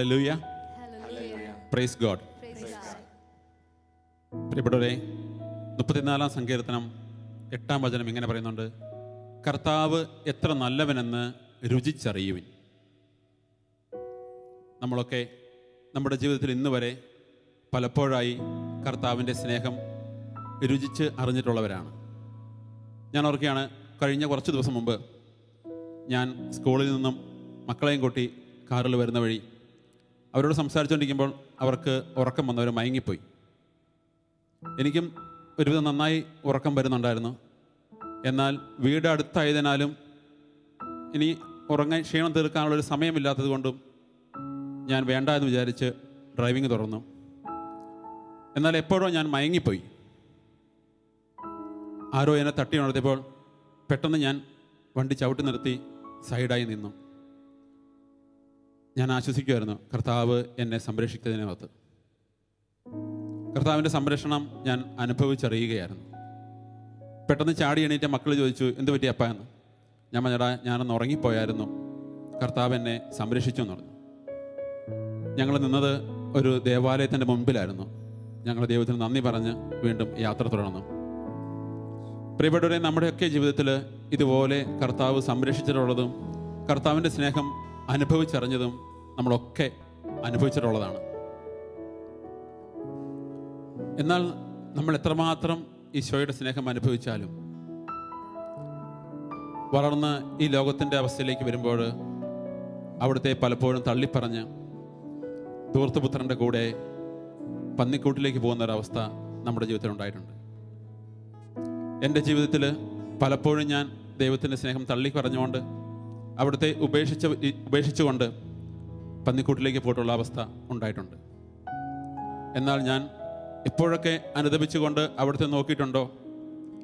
ഹലലൂയ praise God പ്രിയപ്പെട്ടവരെ മുപ്പത്തിനാലാം സങ്കീർത്തനം എട്ടാം വചനം ഇങ്ങനെ പറയുന്നുണ്ട്. കർത്താവ് എത്ര നല്ലവനെന്ന് രുചിച്ചറിയുവിൻ. നമ്മളൊക്കെ നമ്മുടെ ജീവിതത്തിൽ ഇന്ന് വരെ പലപ്പോഴായി കർത്താവിന്റെ സ്നേഹം രുചിച്ച് അറിഞ്ഞിട്ടുള്ളവരാണ്. ഞാൻ ഓർക്കുകയാണ് കഴിഞ്ഞ കുറച്ച് ദിവസം മുമ്പ് ഞാൻ സ്കൂളിൽ നിന്നും മക്കളെയും കൂട്ടി കാറിൽ വരുന്ന വഴി അവരോട് സംസാരിച്ചുകൊണ്ടിരിക്കുമ്പോൾ അവർക്ക് ഉറക്കം വന്നവർ മയങ്ങിപ്പോയി. എനിക്കും ഒരുവിധം നന്നായി ഉറക്കം വരുന്നുണ്ടായിരുന്നു. എന്നാൽ വീട് അടുത്തായതിനാലും ഇനി ഉറങ്ങാൻ ക്ഷീണം തീർക്കാനുള്ളൊരു സമയമില്ലാത്തത് കൊണ്ടും ഞാൻ വേണ്ട എന്ന് വിചാരിച്ച് ഡ്രൈവിംഗ് തുറന്നു. എന്നാൽ എപ്പോഴോ ഞാൻ മയങ്ങിപ്പോയി. ആരോ എന്നെ തട്ടി ഉണർത്തിയപ്പോൾ പെട്ടെന്ന് ഞാൻ വണ്ടി ചവിട്ടി നിർത്തി സൈഡായി നിന്നു. ഞാൻ ആശ്വസിക്കുമായിരുന്നു കർത്താവ് എന്നെ സംരക്ഷിക്കുന്നതിനകത്ത്. കർത്താവിന്റെ സംരക്ഷണം ഞാൻ അനുഭവിച്ചറിയുകയായിരുന്നു. പെട്ടെന്ന് ചാടി എണീറ്റ മക്കൾ ചോദിച്ചു എന്ത് പറ്റി അപ്പ എന്ന്? ഞാൻ പറഞ്ഞടാ ഞാനൊന്ന് ഉറങ്ങിപ്പോയായിരുന്നു. കർത്താവ് എന്നെ സംരക്ഷിച്ചു എന്ന് പറഞ്ഞു. ഞങ്ങൾ നിന്നത് ഒരു ദേവാലയത്തിന്റെ മുമ്പിലായിരുന്നു. ഞങ്ങൾ ദൈവത്തിന് നന്ദി പറഞ്ഞ് വീണ്ടും യാത്ര തുടർന്നു. പ്രിയപ്പെട്ടവരെ നമ്മുടെയൊക്കെ ജീവിതത്തിൽ ഇതുപോലെ കർത്താവ് സംരക്ഷിച്ചിട്ടുള്ളതും കർത്താവിന്റെ സ്നേഹം അനുഭവിച്ചറിഞ്ഞതും നമ്മളൊക്കെ അനുഭവിച്ചിട്ടുള്ളതാണ്. എന്നാൽ നമ്മൾ എത്രമാത്രം ഈശോയുടെ സ്നേഹം അനുഭവിച്ചാലും വളർന്ന് ഈ ലോകത്തിന്റെ അവസ്ഥയിലേക്ക് വരുമ്പോൾ അവിടുത്തെ പലപ്പോഴും തള്ളിപ്പറഞ്ഞ് ദൂർത്തുപുത്രന്റെ കൂടെ പന്നിക്കൂട്ടിലേക്ക് പോകുന്ന ഒരവസ്ഥ നമ്മുടെ ജീവിതത്തിൽ ഉണ്ടായിട്ടുണ്ട്. എന്റെ ജീവിതത്തിൽ പലപ്പോഴും ഞാൻ ദൈവത്തിന്റെ സ്നേഹം തള്ളി പറഞ്ഞുകൊണ്ട് അവിടുത്തെ ഉപേക്ഷിച്ച ഉപേക്ഷിച്ചുകൊണ്ട് പന്നിക്കൂട്ടിലേക്ക് പോയിട്ടുള്ള അവസ്ഥ ഉണ്ടായിട്ടുണ്ട്. എന്നാൽ ഞാൻ എപ്പോഴൊക്കെ അനുദപിച്ചുകൊണ്ട് അവിടുത്തെ നോക്കിയിട്ടുണ്ടോ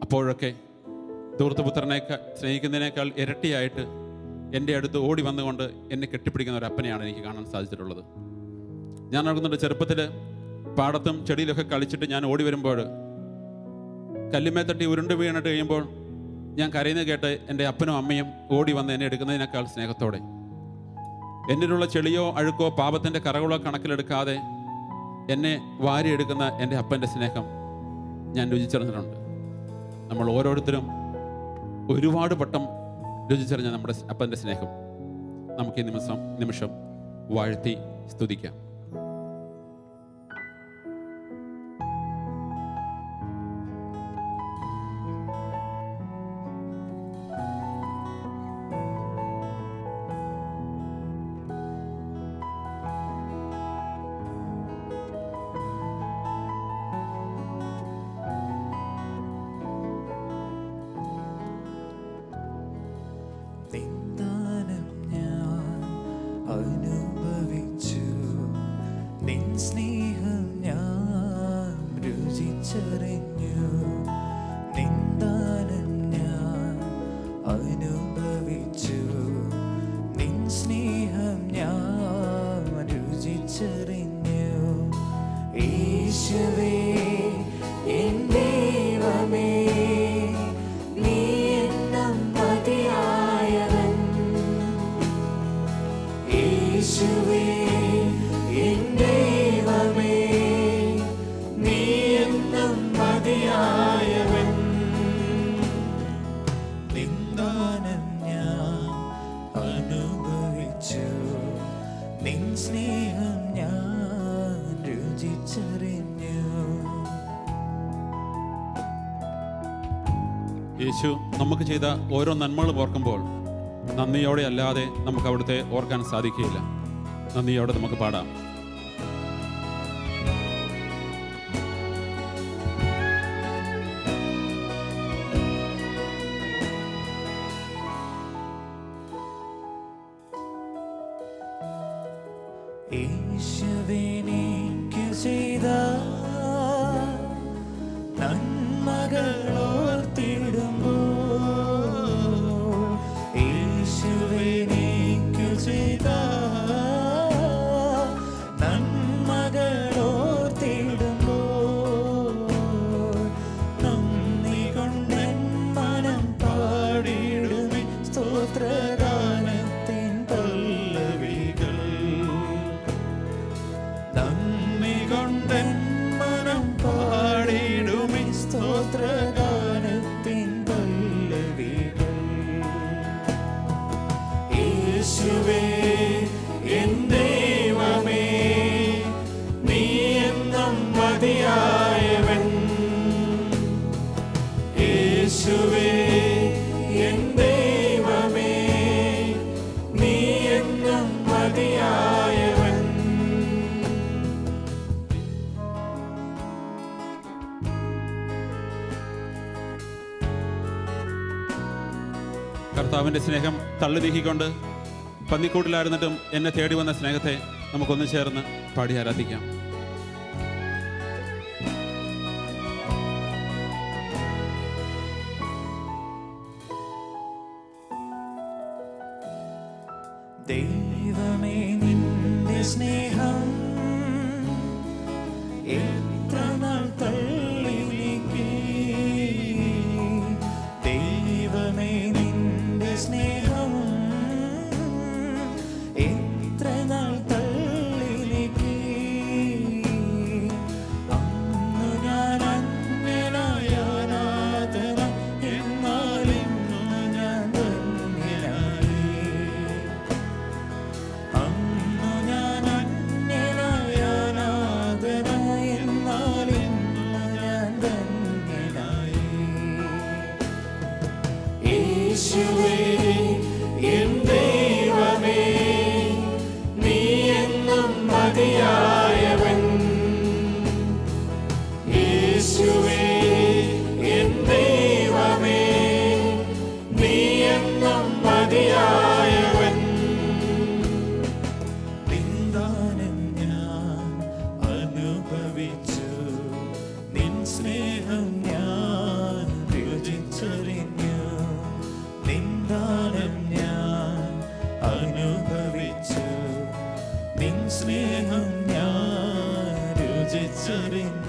അപ്പോഴൊക്കെ ദൂർത്തപുത്രനെ സ്നേഹിക്കുന്നതിനേക്കാൾ ഇരട്ടിയായിട്ട് എന്റെ അടുത്ത് ഓടി വന്നുകൊണ്ട് എന്നെ കെട്ടിപ്പിടിക്കുന്ന ഒരു അപ്പനെയാണ് എനിക്ക് കാണാൻ സാധിച്ചിട്ടുള്ളത്. ഞാൻ ഓർക്കുന്നുണ്ട് ചെറുപ്പത്തിൽ പാടത്തും ചെടിയിലൊക്കെ കളിച്ചിട്ട് ഞാൻ ഓടി വരുമ്പോൾ കല്ലുമേ തട്ടി ഉരുണ്ട് വീണിട്ട് കഴിയുമ്പോൾ ഞാൻ കരയുന്നത് കേട്ട് എന്റെ അപ്പനും അമ്മയും ഓടി വന്ന് എന്നെ എടുക്കുന്നതിനേക്കാൾ സ്നേഹത്തോടെ. എന്നിലുള്ള ചെളിയോ അഴുക്കോ പാപത്തിന്റെ കറകളോ കണക്കിലെടുക്കാതെ എന്നെ വാരിയെടുക്കുന്ന എന്റെ അപ്പന്റെ സ്നേഹം ഞാൻ രുചിച്ചറിഞ്ഞിട്ടുണ്ട്. നമ്മൾ ഓരോരുത്തരും ഒരുപാട് വട്ടം രുചിച്ചറിഞ്ഞ നമ്മുടെ അപ്പന്റെ സ്നേഹം. നമുക്ക് ഈ നിമിഷം നിമിഷം വാഴ്ത്തി സ്തുതിക്കാം. നമുക്ക് ചെയ്ത ഓരോ നന്മകളും ഓർക്കുമ്പോൾ നന്ദിയോടെ അല്ലാതെ നമുക്ക് അവിടുത്തെ ഓർക്കാൻ സാധിക്കുകയില്ല. നന്ദിയോടെ നമുക്ക് പാടാം. കർത്താവിന്റെ സ്നേഹം തള്ളി നീക്കിക്കൊണ്ട് പന്നിക്കൂട്ടിലായിരുന്നിട്ടും എന്നെ തേടി വന്ന സ്നേഹത്തെ നമുക്കൊന്ന് ചേർന്ന് പാടി ആരാധിക്കാം. sitting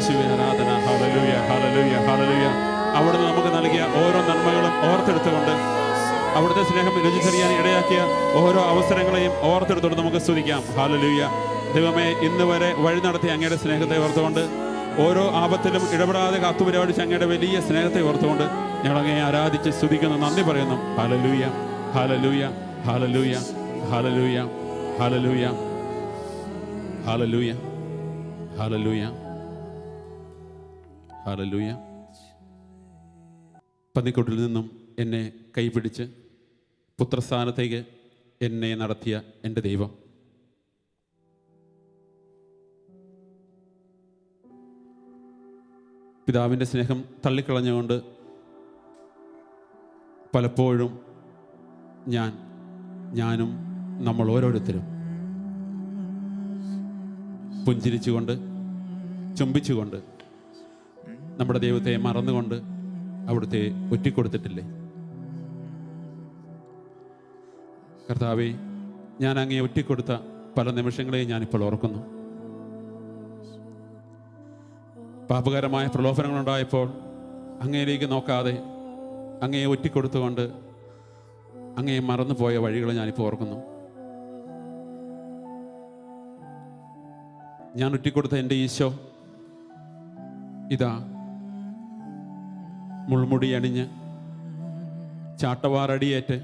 യേശുവേ ആരാധന. ഹലലുയ ഹലലുയ ഹലലുയ അവിടുന്ന് നമുക്ക് നൽകിയ ഓരോ നന്മകളും ഓർത്തെടുത്തുകൊണ്ട് അവിടുത്തെ സ്നേഹം രുചിച്ചറിയാൻ ഇടയാക്കിയ ഓരോ അവസരങ്ങളെയും ഓർത്തെടുത്തുകൊണ്ട് നമുക്ക് സ്തുതിക്കാം. ഹാലലൂയ ദൈവമേ ഇന്ന് വരെ വഴി നടത്തി അങ്ങയുടെ സ്നേഹത്തെ ഓർത്തുകൊണ്ട് ഓരോ ആപത്തിലും ഇടപെടാതെ കാത്തുപരിപാടിച്ച് അങ്ങയുടെ വലിയ സ്നേഹത്തെ ഓർത്തുകൊണ്ട് ഞങ്ങൾ അങ്ങനെ ആരാധിച്ച് സ്തുതിക്കുന്നു. നന്ദി പറയുന്നു. Hallelujah hallelujah hallelujah hallelujah hallelujah hallelujah hallelujah hallelujah പന്നിക്കൂട്ടിൽ നിന്നും എന്നെ കൈപിടിച്ച് പുത്രസ്ഥാനത്തേക്ക് എന്നെ നടത്തിയ എന്റെ ദൈവം. പിതാവിന്റെ സ്നേഹം തള്ളിക്കളഞ്ഞുകൊണ്ട് പലപ്പോഴും ഞാൻ ഞാനും നമ്മൾ ഓരോരുത്തരും പുഞ്ചിരിച്ചുകൊണ്ട് ചുംബിച്ചുകൊണ്ട് നമ്മുടെ ദൈവത്തെ മറന്നുകൊണ്ട് അവിടുത്തെ ഒറ്റിക്കൊടുത്തിട്ടില്ലേ? കർത്താവെ ഞാൻ അങ്ങേ ഒറ്റിക്കൊടുത്ത പല നിമിഷങ്ങളെയും ഞാനിപ്പോൾ ഓർക്കുന്നു. പാപകരമായ പ്രലോഭനങ്ങളുണ്ടായപ്പോൾ അങ്ങയിലേക്ക് നോക്കാതെ അങ്ങയെ ഒറ്റിക്കൊടുത്തുകൊണ്ട് അങ്ങയെ മറന്നുപോയ വഴികൾ ഞാനിപ്പോൾ ഓർക്കുന്നു. ഞാൻ ഒറ്റിക്കൊടുത്ത എന്റെ ഈശോ ഇതാ മുൾമുടി അണിഞ്ഞ് ചാട്ടവാറടിയേറ്റ്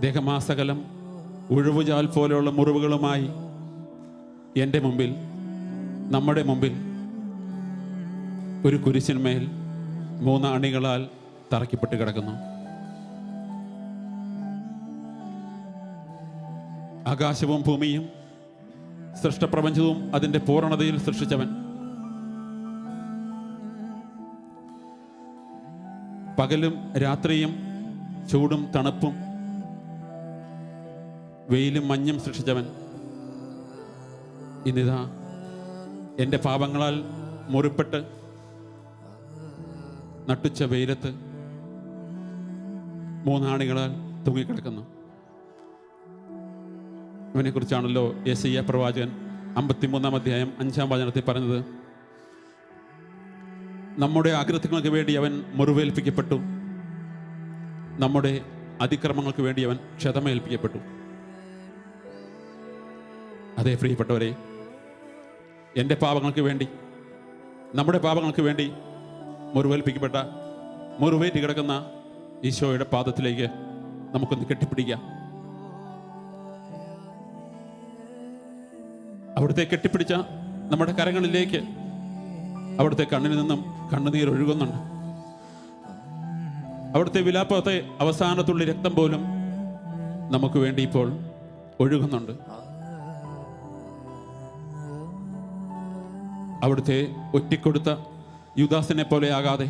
ദേഹമാസകലം ഉഴുവുചാൽ പോലെയുള്ള മുറിവുകളുമായി എന്റെ മുമ്പിൽ നമ്മുടെ മുമ്പിൽ ഒരു കുരിശിന്മേൽ മൂന്ന് അണികളാൽ തറയ്ക്കപ്പെട്ട് കിടക്കുന്നു. ആകാശവും ഭൂമിയും സൃഷ്ടപ്രപഞ്ചവും അതിന്റെ പൂർണതയിൽ സൃഷ്ടിച്ചവൻ. പകലും രാത്രിയും ചൂടും തണുപ്പും വെയിലും മഞ്ഞും സൃഷ്ടിച്ചവൻ ഇന്നിതാ എന്റെ പാപങ്ങളാൽ മുറിപ്പെട്ട് നട്ടുച്ച വെയിലത്ത് മൂന്നാണികളാൽ തൂങ്ങിക്കിടക്കുന്നു. ഇവനെക്കുറിച്ചാണല്ലോ യേശയ്യ പ്രവാചകൻ അമ്പത്തിമൂന്നാം അധ്യായം അഞ്ചാം വചനത്തിൽ പറഞ്ഞത്. നമ്മുടെ ആഗ്രഹങ്ങൾക്ക് വേണ്ടി അവൻ മുറിവേൽപ്പിക്കപ്പെട്ടു. നമ്മുടെ അതിക്രമങ്ങൾക്ക് വേണ്ടി അവൻ ക്ഷതമേൽപ്പിക്കപ്പെട്ടു. അതേ പ്രിയപ്പെട്ടവരെ എന്റെ പാപങ്ങൾക്ക് വേണ്ടി നമ്മുടെ പാപങ്ങൾക്ക് വേണ്ടി മുറിവേൽപ്പിക്കപ്പെട്ട മുറിവേറ്റ് കിടക്കുന്ന ഈശോയുടെ പാദത്തിലേക്ക് നമുക്കൊന്ന് കെട്ടിപ്പിടിക്കാം. അവിടുത്തെ കെട്ടിപ്പിടിച്ച നമ്മുടെ കരങ്ങളിലേക്ക് അവിടുത്തെ കണ്ണിൽ നിന്നും കണ്ണുനീർ ഒഴുകുന്നുണ്ട്. അവിടുത്തെ വിലാപത്തെ അവസാനത്തുള്ള രക്തം പോലും നമുക്ക് വേണ്ടി ഇപ്പോൾ ഒഴുകുന്നുണ്ട്. അവിടുത്തെ ഒറ്റിക്കൊടുത്ത യുദാസിനെ പോലെ ആകാതെ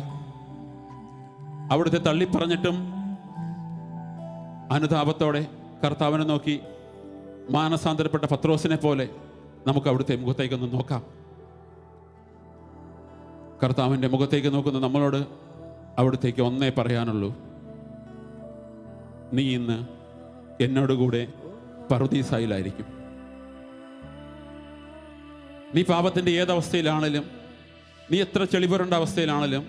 അവിടുത്തെ തള്ളിപ്പറഞ്ഞിട്ടും അനുതാപത്തോടെ കർത്താവിനെ നോക്കി മാനസാന്തരപ്പെട്ട പത്രോസിനെ പോലെ നമുക്ക് അവിടുത്തെ മുഖത്തേക്കൊന്ന് നോക്കാം. കർത്താവിന്റെ മുഖത്തേക്ക് നോക്കുന്ന നമ്മളോട് അവിടത്തേക്ക് ഒന്നേ പറയാനുള്ളൂ. നീ ഇന്ന് എന്നോടുകൂടെ പർവതീസായിലായിരിക്കും നീ പാപത്തിന്റെ ഏതവസ്ഥയിലാണെങ്കിലും നീ എത്ര ചെളിപുരണ്ട അവസ്ഥയിലാണെങ്കിലും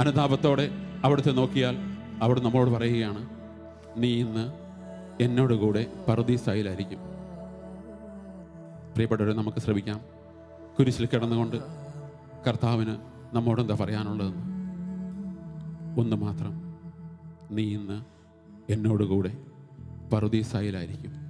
അനുതാപത്തോടെ അവിടുത്തെ നോക്കിയാൽ അവിടെ നമ്മളോട് പറയുകയാണ് നീ ഇന്ന് എന്നോടുകൂടെ പർദീസായിലായിരിക്കും പ്രിയപ്പെട്ടവരെ നമുക്ക് ശ്രമിക്കാം. കുരിശിൽ കിടന്നുകൊണ്ട് കർത്താവിന് നമ്മോടെന്താ പറയാനുള്ളതെന്ന്? ഒന്ന് മാത്രം നീ ഇന്ന് എന്നോടുകൂടെ പറുദീസായിലായിരിക്കും.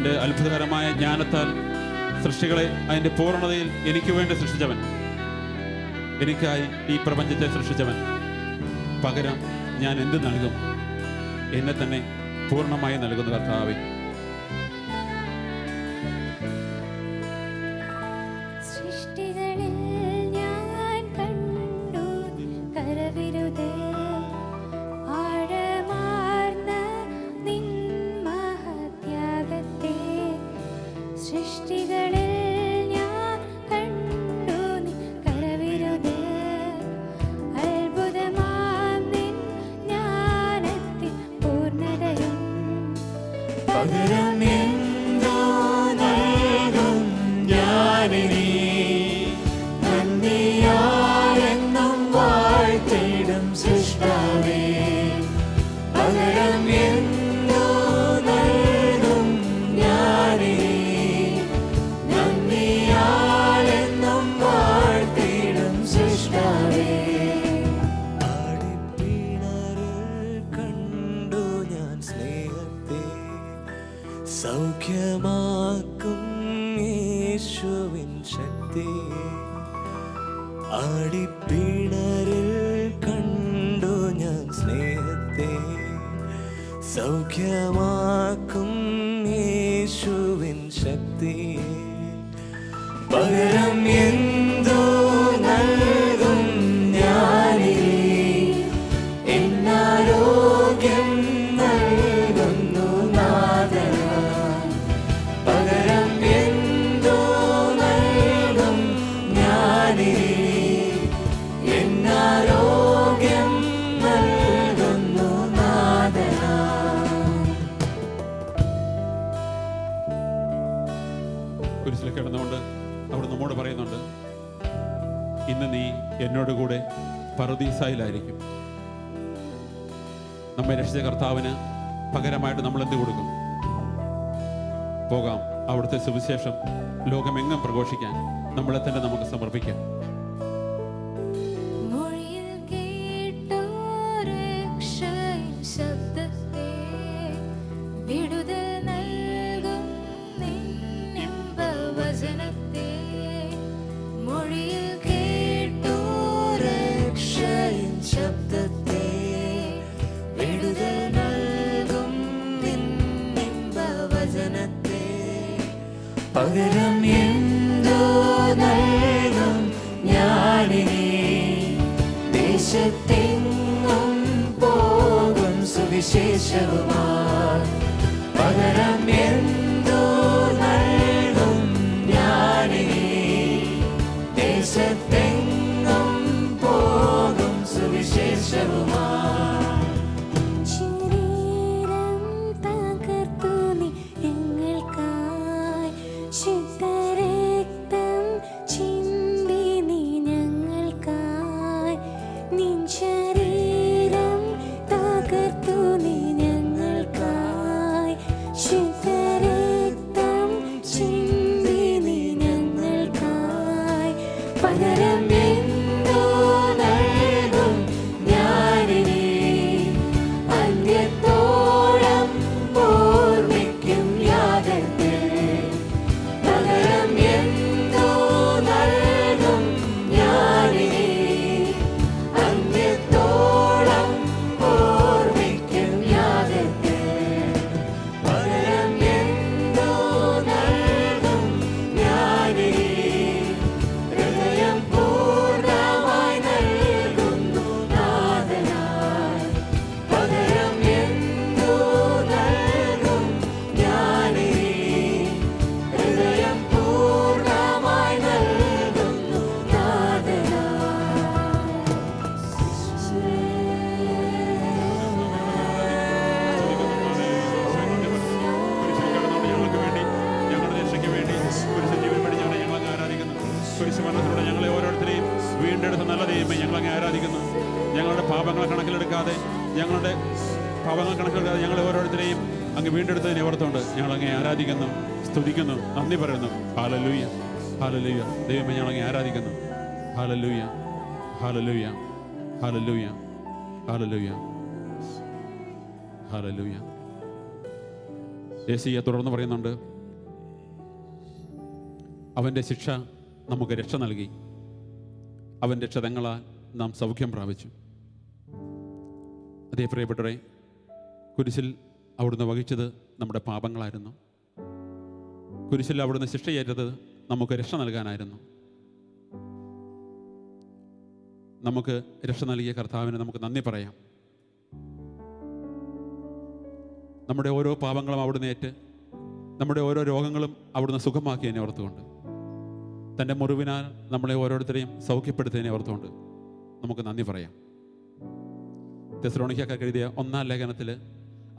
തന്റെ അത്ഭുതകരമായ ജ്ഞാനത്താൽ സൃഷ്ടികളെ അതിന്റെ പൂർണതയിൽ എനിക്ക് വേണ്ടി സൃഷ്ടിച്ചവൻ. എനിക്കായി ഈ പ്രപഞ്ചത്തെ സൃഷ്ടിച്ചവൻ. പകരം ഞാൻ എന്ത് നൽകും? എന്നെ തന്നെ പൂർണമായി നൽകുന്ന കർത്താവെ. പകരം പകരം പറുദീസായിലായിരിക്കും നമ്മെ രക്ഷിച്ച കർത്താവിന് പകരമായിട്ട് നമ്മൾ എന്ത് കൊടുക്കും? പോകാം. അവിടുത്തെ സുവിശേഷം ലോകമെങ്ങും പ്രഘോഷിക്കാൻ നമ്മളെ തന്നെ നമുക്ക് സമർപ്പിക്കാം. ഹാലലൂയ യേശയ്യ തുടർന്ന് പറയുന്നുണ്ട് അവന്റെ ശിക്ഷ നമുക്ക് രക്ഷ നൽകി. അവൻ രക്ഷതങ്ങളാൽ നാം സൗഖ്യം പ്രാപിച്ചു. അതേ പ്രിയപ്പെട്ടവരെ കുരിശിൽ അവിടുന്ന് വഹിച്ചത് നമ്മുടെ പാപങ്ങളായിരുന്നു. കുരിശിൽ അവിടുന്ന് ശിക്ഷയേറ്റത് നമുക്ക് രക്ഷ നൽകാനായിരുന്നു. നമുക്ക് രക്ഷ നൽകിയ കർത്താവിന് നമുക്ക് നന്ദി പറയാം. നമ്മുടെ ഓരോ പാപങ്ങളും അവിടുന്ന് ഏറ്റ്. നമ്മുടെ ഓരോ രോഗങ്ങളും അവിടുന്ന് സുഖമാക്കിയതിനെ ഓർത്തുകൊണ്ട്. തന്റെ മുറിവിനാൽ നമ്മളെ ഓരോരുത്തരെയും സൗഖ്യപ്പെടുത്തിയതിനെ ഓർത്തുകൊണ്ട് നമുക്ക് നന്ദി പറയാം. തെസ്രോണിക്കൊക്കെ എഴുതിയ ഒന്നാം ലേഖനത്തിൽ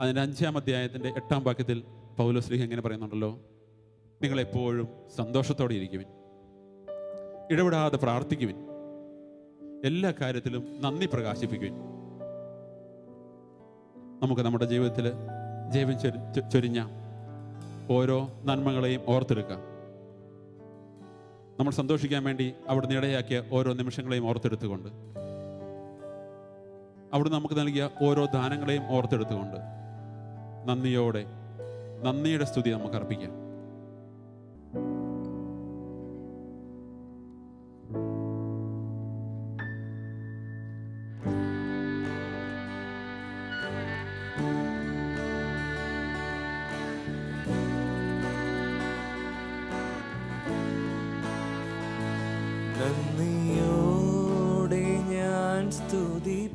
അതിന്റെ അഞ്ചാം അധ്യായത്തിന്റെ എട്ടാം വാക്യത്തിൽ പൗലോസ്ലിഹ എങ്ങനെ പറയുന്നുണ്ടല്ലോ നിങ്ങളെപ്പോഴും സന്തോഷത്തോടെ ഇരിക്കുവിൻ. ഇടപെടാതെ പ്രാർത്ഥിക്കുവിൻ. എല്ലാ കാര്യത്തിലും നന്ദി പ്രകാശിപ്പിക്കുവിൻ. നമുക്ക് നമ്മുടെ ജീവിതത്തിൽ ചൊരി- ചൊരിഞ്ഞ ഓരോ നന്മകളെയും ഓർത്തെടുക്കുക. നമ്മൾ സന്തോഷിക്കാൻ വേണ്ടി അവിടുന്ന് ഇടയാക്കിയ ഓരോ നിമിഷങ്ങളെയും ഓർത്തെടുത്തുകൊണ്ട്. അവിടുന്ന് നമുക്ക് നൽകിയ ഓരോ ദാനങ്ങളെയും ഓർത്തെടുത്തുകൊണ്ട് നന്ദിയോടെ നന്ദിയുടെ സ്തുതി നമുക്ക് അർപ്പിക്കാം.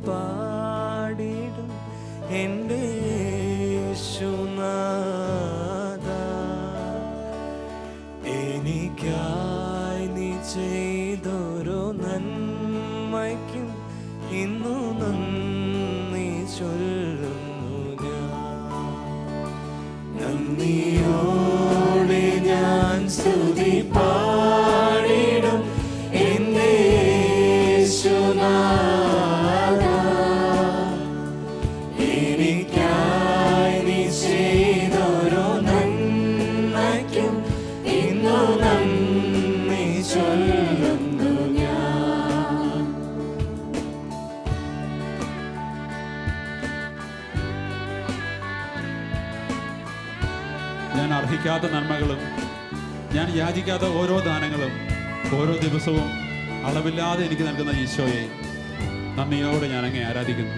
പാടിടും എന്റെ യേശുനാഥ ഞാൻ അർഹിക്കാത്ത നന്മകളും ഞാൻ യാചിക്കാത്ത ഓരോ ദാനങ്ങളും ഓരോ ദിവസവും അളവില്ലാതെ എനിക്ക് നൽകുന്ന ഈശോയെ നന്ദിയോടെ ഞാൻ അങ്ങേ ആരാധിക്കുന്നു.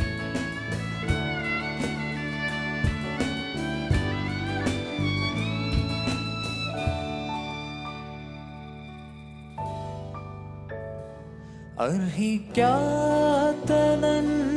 അർഹിക്കാത്ത നന്മകളും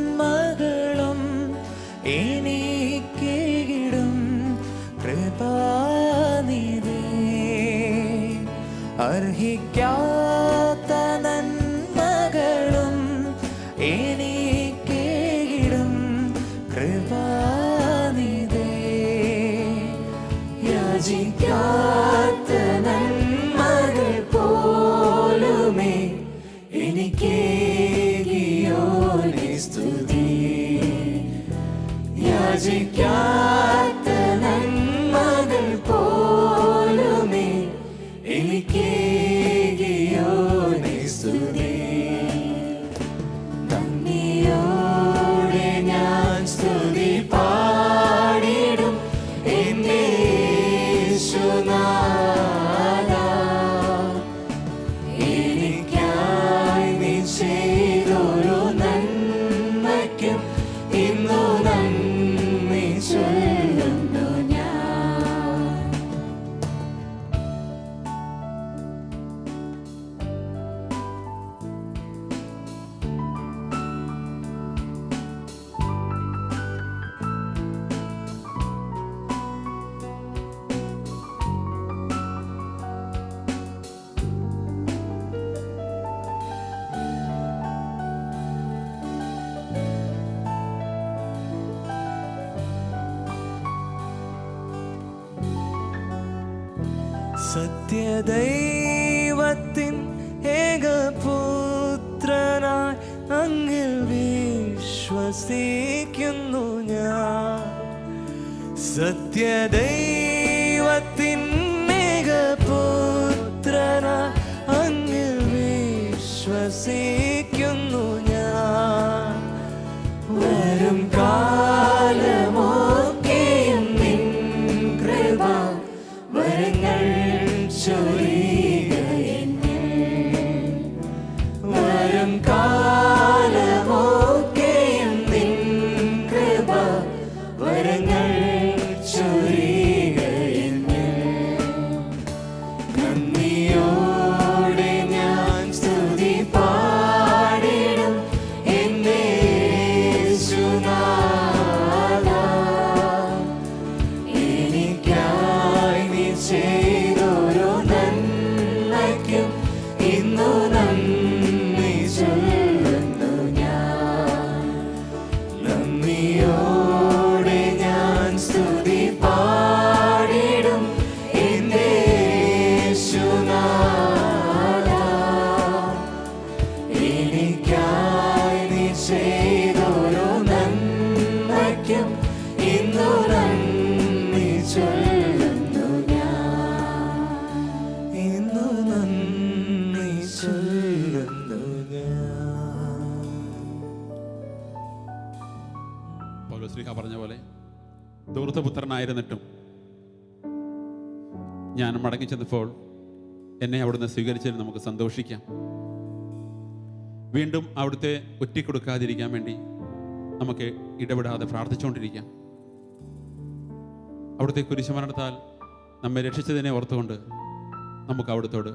സത്യദൈവത്തിൻ ഏകപുത്രനായി അങ്ങിൽ വിശ്വസിക്കുന്നു ഞാൻ. സത്യദൈവത്തിൻ show ദൂർത്തപുത്രനായിരുന്നിട്ടും ഞാൻ മടങ്ങി ചെന്നപ്പോൾ എന്നെ അവിടുന്ന് സ്വീകരിച്ചതിൽ നമുക്ക് സന്തോഷിക്കാം. വീണ്ടും അവിടുത്തെ ഒറ്റിക്കൊടുക്കാതിരിക്കാൻ വേണ്ടി നമുക്ക് ഇടപെടാതെ പ്രാർത്ഥിച്ചുകൊണ്ടിരിക്കാം. അവിടുത്തെ കുരിശുമരണത്താൽ നമ്മെ രക്ഷിച്ചതിനെ ഓർത്തുകൊണ്ട് നമുക്ക് അവിടുത്തോട്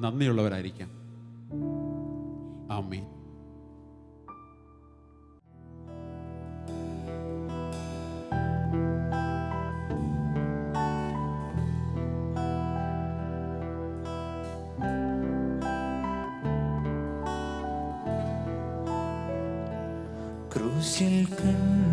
നന്ദിയുള്ളവരായിരിക്കാം. ആമീൻ. ക്രൂശിൽ കണ്ടു